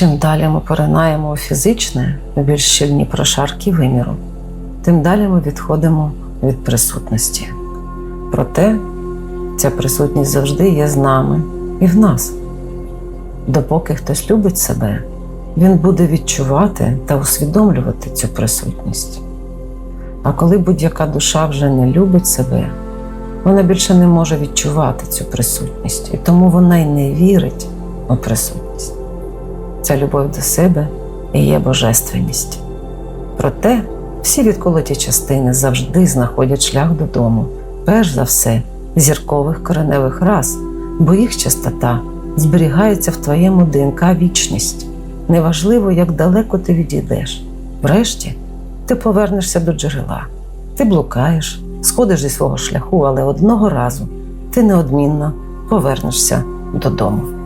Чим далі ми поринаємо у фізичне, у більш щільні прошарки виміру, тим далі ми відходимо від присутності. Проте ця присутність завжди є з нами і в нас. Допоки хтось любить себе, він буде відчувати та усвідомлювати цю присутність. А коли будь-яка душа вже не любить себе, вона більше не може відчувати цю присутність, і тому вона й не вірить у присутність. Ця любов до себе і є божественність. Проте всі відколоті частини завжди знаходять шлях додому, перш за все, зіркових кореневих рас, бо їх частота зберігається в твоєму ДНК вічність. Неважливо, як далеко ти відійдеш. Врешті ти повернешся до джерела. Ти блукаєш, сходиш зі свого шляху, але одного разу ти неодмінно повернешся додому.